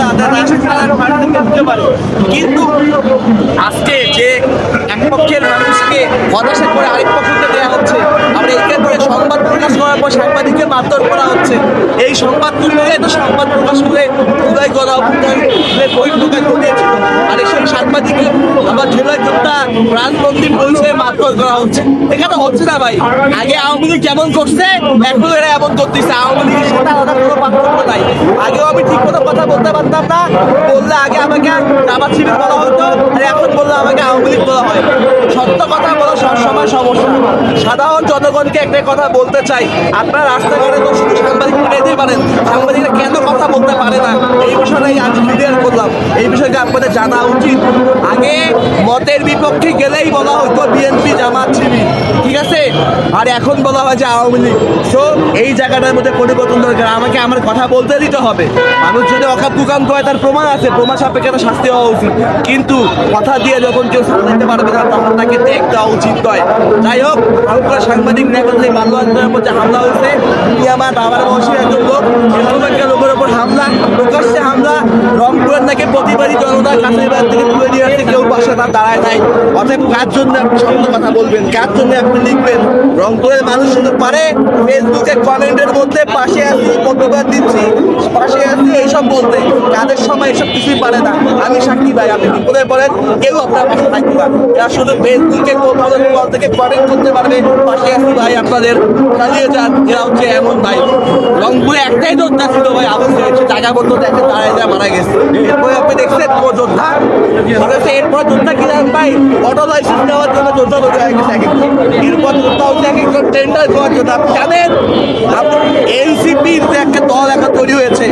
তাদের রাষ্ট্র চালান ফান্ড থেকে দিতে পারে। কিন্তু আজকে যে এক পক্ষের মানুষকে হতাশা করে আরেক পক্ষকে দেওয়া হচ্ছে সংবাদ প্রকাশ করার পর সাংবাদিককে মারধর করা হচ্ছে। এই সংবাদ তুলে তো সংবাদ প্রকাশ করে উদয় করা বই প্রকাশ ঘটিয়েছিল আর সেই সাংবাদিককে আবার জেলার যোদ্ধা প্রাণবন্দি বলছে, মারধর করা হচ্ছে। এখানে হচ্ছে না ভাই। আগে আওয়ামী লীগ যেমন করছে, এখন এরা এমন করতেছে। আওয়ামী লীগের সাথে আলাদা কোনো পার্থক্য নাই। আগেও আমি ঠিক মতো কথা বলতে পারতাম না। বললে আগে আমাকে জামাত শিবির বলা হতো, আর এখন বললে আমাকে আওয়ামী লীগ বলা হয়। সত্য কথা বলা সবসময় সমস্যা। সাধারণ জনগণকে একটা কথা বলতে চাই। আপনারা রাস্তাঘাটে তো শুধু সাংবাদিক যেতে পারেন। সাংবাদিকরা কেন কথা বলতে পারে না? এই বিষয়টাই আজ ক্লিয়ার আপনাদের জানা উচিত। আগে মতের বিপক্ষে গেলেই বলা হতো বিএনপি জামাত শিবির। ঠিক আছে? আর এখন বলা হয় যে আওয়ামী লীগ। সো এই জায়গাটার মধ্যে পরিবর্তন দরকার। আমাকে আমার কথা বলতে দিতে হবে। মানুষ যদি অকাপ দোকান করে, তার প্রমাণ আছে। প্রমাণ সাপেক্ষে তার শাস্তি হওয়া উচিত। কিন্তু কথা দিয়ে যখন কেউ সাথে দিতে পারবে না, তখন তাকে টেক দেওয়া উচিত নয়। যাই হোক রংপুরের সাংবাদিক নেপালে মাল্যবান্ধের মধ্যে হামলা হয়েছে ইয়ামা দাবার বসে একজন লোক লোকের ওপর হামলা, প্রকাশ্যে হামলা নাকি প্রতিবারই জনতা কাছের বাড়ি থেকে তুলে নিয়ে আসছে কেউ পাশে তার দাঁড়ায় নাই। অতএব কার জন্য আপনি সত্য কথা বলবেন? কার জন্য আপনি লিখবেন? রংপুরের মানুষ শুধু পারে ফেসবুকে কমেন্টের মধ্যে পাশে আছি প্রতিবাদ দিচ্ছি, পাশে আছি, এইসব বলতে। কাদের সময় এসব কিছুই পারে না। আমি সাক্ষী ভাই, আপনি বিপদে পড়েন কেউ আপনার পাশে থাকবে না। এরা শুধু ফেসবুকে কোথাও কল থেকে কমেন্ট করতে পারবে, পাশে আছি ভাই, আপনাদের চালিয়ে যান। এরা হচ্ছে এমন ভাই। রংপুরে একটাই যোদ্ধা ছিল ভাই আবশ্যক হচ্ছে জায়গা বন্ধু দেখে দাঁড়ায় যা মারা গেছে। এরপরে আপনি দেখছেন, ও যোদ্ধা। ঠিক এরপর যোদ্ধা কি জানেন ভাই? অটো লাইসেন্স নেওয়ার জন্য যোদ্ধা তৈরি হয়ে গেছে এরপর যোদ্ধা হচ্ছে এক একজন টেন্ডার দেওয়ার জন্য। আপনি জানেন আপনার এনসিপির যে একটা দল এখন তৈরি হয়েছে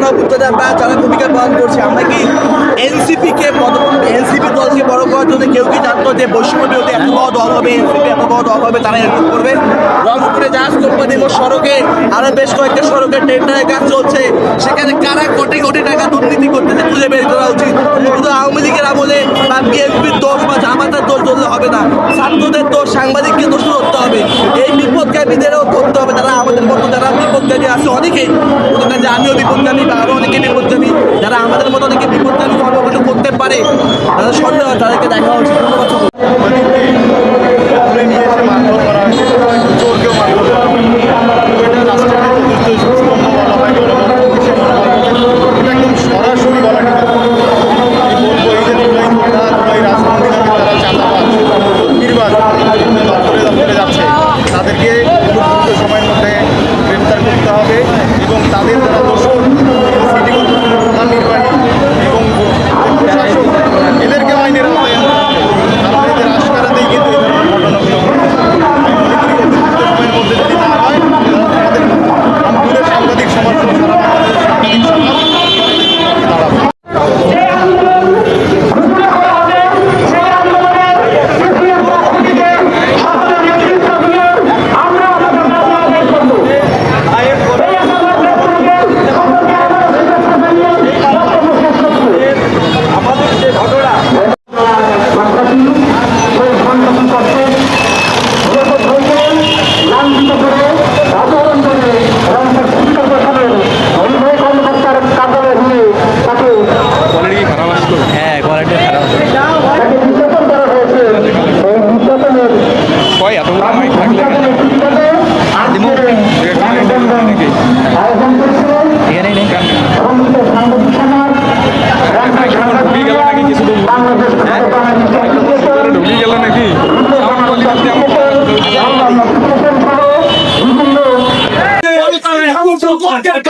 জুলাই গণঅভ্যুত্থানে যারা ভূমিকা পালন করছে। আমরা কি এনসিপি কে এনসিপি দলকে বড় করার জন্য কেউ কি জানতো যে বৈষম্য এত বড় দল হবে এনসিপি এত বড় দল হবে, তারা এরকম করবে? রংপুরে জাহাজ কোম্পানি সড়কে, আরও বেশ কয়েকটা সড়কে টেন্ডারের কাজ চলছে। সেখানে কারা কোটি কোটি টাকা দুর্নীতি করতেছে খুঁজে বের করা উচিত। শুধু আওয়ামী লীগের আমলে বা বিএনপির দোষ বা জামাতের দোষ ধরলে হবে না। ছাত্রদের দোষ, সাংবাদিককে দোষ ধরতে হবে। এই বিপদগামীদেরও ধরতে হবে তারা আমাদের মতো যারা বিপদগামী আছে অনেকেই আমিও বিপদগামী বা অনেকে বিপদগামী। যারা আমাদের মতো অনেকে বিপদগামী got get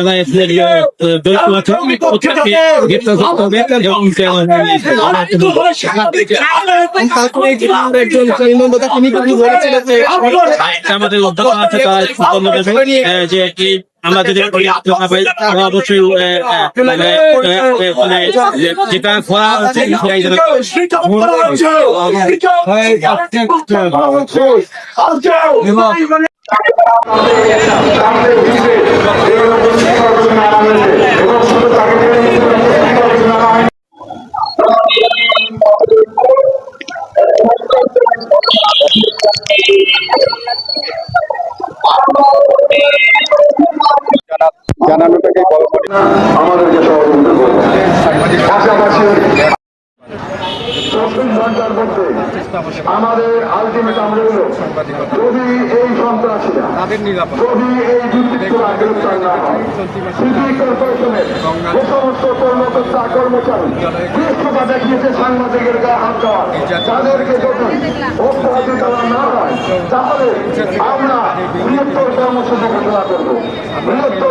আমাদের অধ্যক্ষ আছে তার যে আমরা যদি ওই আত্মহত্যা পাই তাহলে অবশ্যই যেটা খোলা হচ্ছে সেটাই জানানোটাকে করি। আমাদেরকে সহযোগিতা করবে পাশাপাশি আমাদের আলটিমেটাম রইল যদি এই সন্ত্রাসীরা যদি এই দুর্বৃত্তরা গ্রেপ্তার না হয় সিটি কর্পোরেশনের যে সমস্ত কর্মকর্তা কর্মচারী বৃহস্পতা দেখিয়েছে সাংবাদিকের গায়ে হাত দেওয়া তাদেরকে যদি অব্যাহতি দেওয়া না হয় তাহলে আমরা বৃহত্তর কর্মসূচি ঘোষণা করব। বৃহত্তর